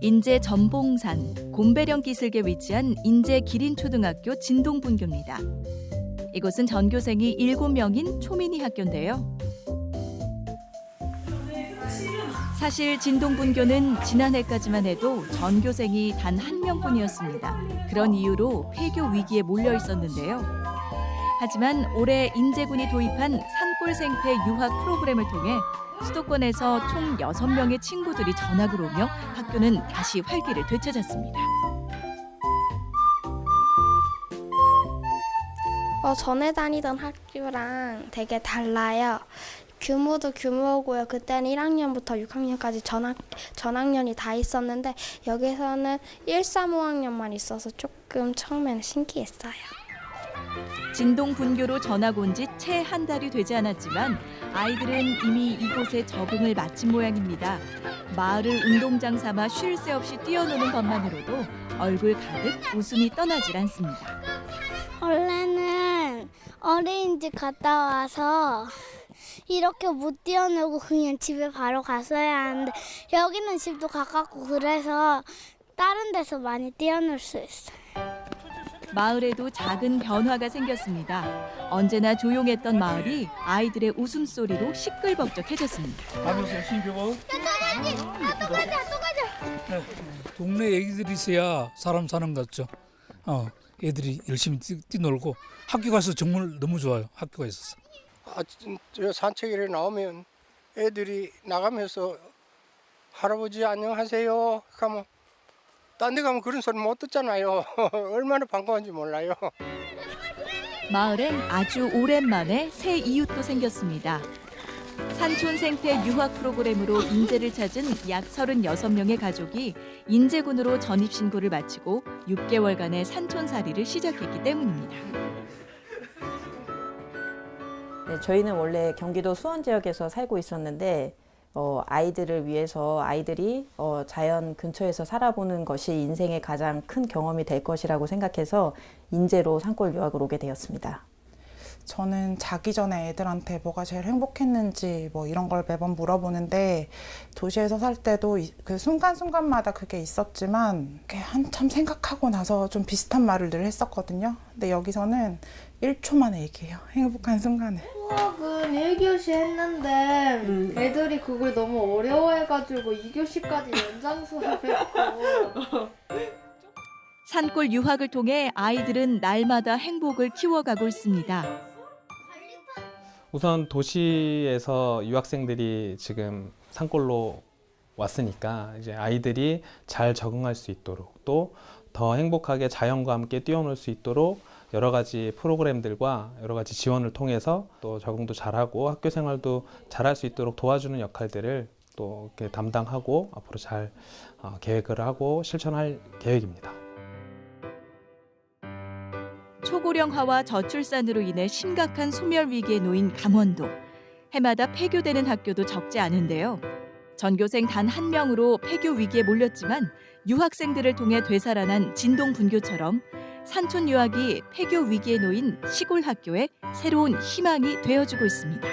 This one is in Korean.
인제 전봉산 곰배령 기슭에 위치한 인제 기린초등학교 진동분교입니다. 이곳은 전교생이 7명인 초미니 학교인데요. 사실 진동분교는 지난해까지만 해도 전교생이 단 한 명뿐이었습니다. 그런 이유로 폐교 위기에 몰려 있었는데요. 하지만 올해 인제군이 도입한 산골 생태 유학 프로그램을 통해 수도권에서 총 6명의 친구들이 전학을 오며 학교는 다시 활기를 되찾았습니다. 어, 전에 다니던 학교랑 되게 달라요. 규모도 규모고요. 그때는 1학년부터 6학년까지 전학, 전학년이 다 있었는데 여기서는 1, 3, 5학년만 있어서 조금 처음에는 신기했어요. 진동 분교로 전학 온 지 채 한 달이 되지 않았지만 아이들은 이미 이곳에 적응을 마친 모양입니다. 마을을 운동장 삼아 쉴 새 없이 뛰어노는 것만으로도 얼굴 가득 웃음이 떠나질 않습니다. 원래는 어린이집 갔다 와서 이렇게 못 뛰어놀고 그냥 집에 바로 갔어야 하는데 여기는 집도 가깝고 그래서 다른 데서 많이 뛰어놀 수 있어요. 마을에도 작은 변화가 생겼습니다. 언제나 조용했던 마을이 아이들의 웃음소리로 시끌벅적해졌습니다. 가면서 신규고. 네. 동네 애기들이 있어야 사람 사는 것 같죠. 어, 애들이 열심히 뛰, 뛰놀고 학교 가서 정말 너무 좋아요. 학교가 있어서. 아침 저 산책에 나오면 애들이 나가면서 할아버지 안녕하세요 하면 딴 데 가면 그런 소리 못 듣잖아요. 얼마나 반가운지 몰라요. 마을엔 아주 오랜만에 새 이웃도 생겼습니다. 산촌 생태 유학 프로그램으로 인제를 찾은 약 36명의 가족이 인제군으로 전입 신고를 마치고 6개월간의 산촌살이를 시작했기 때문입니다. 네, 저희는 원래 경기도 수원 지역에서 살고 있었는데 어, 아이들을 위해서 아이들이 어, 자연 근처에서 살아보는 것이 인생의 가장 큰 경험이 될 것이라고 생각해서 인제로 산골 유학을 오게 되었습니다. 저는 자기 전에 애들한테 뭐가 제일 행복했는지 뭐 이런 걸 매번 물어보는데 도시에서 살 때도 이- 그 순간순간마다 그게 있었지만 한참 생각하고 나서 좀 비슷한 말을 늘 했었거든요. 근데 여기서는 1초 만에 얘기해요. 행복한 순간을. 수학은 1교시 했는데 애들이 그걸 너무 어려워해가지고 2교시까지 연장 수업했고 산골 유학을 통해 아이들은 날마다 행복을 키워가고 있습니다. 우선 도시에서 유학생들이 지금 산골로 왔으니까 이제 아이들이 잘 적응할 수 있도록 또 더 행복하게 자연과 함께 뛰어놀 수 있도록 여러 가지 프로그램들과 여러 가지 지원을 통해서 또 적응도 잘하고 학교 생활도 잘할 수 있도록 도와주는 역할들을 또 이렇게 담당하고 앞으로 잘 어, 계획을 하고 실천할 계획입니다. 초고령화와 저출산으로 인해 심각한 소멸 위기에 놓인 강원도. 해마다 폐교되는 학교도 적지 않은데요. 전교생 단 한 명으로 폐교 위기에 몰렸지만 유학생들을 통해 되살아난 진동 분교처럼 산촌 유학이 폐교 위기에 놓인 시골 학교에 새로운 희망이 되어주고 있습니다.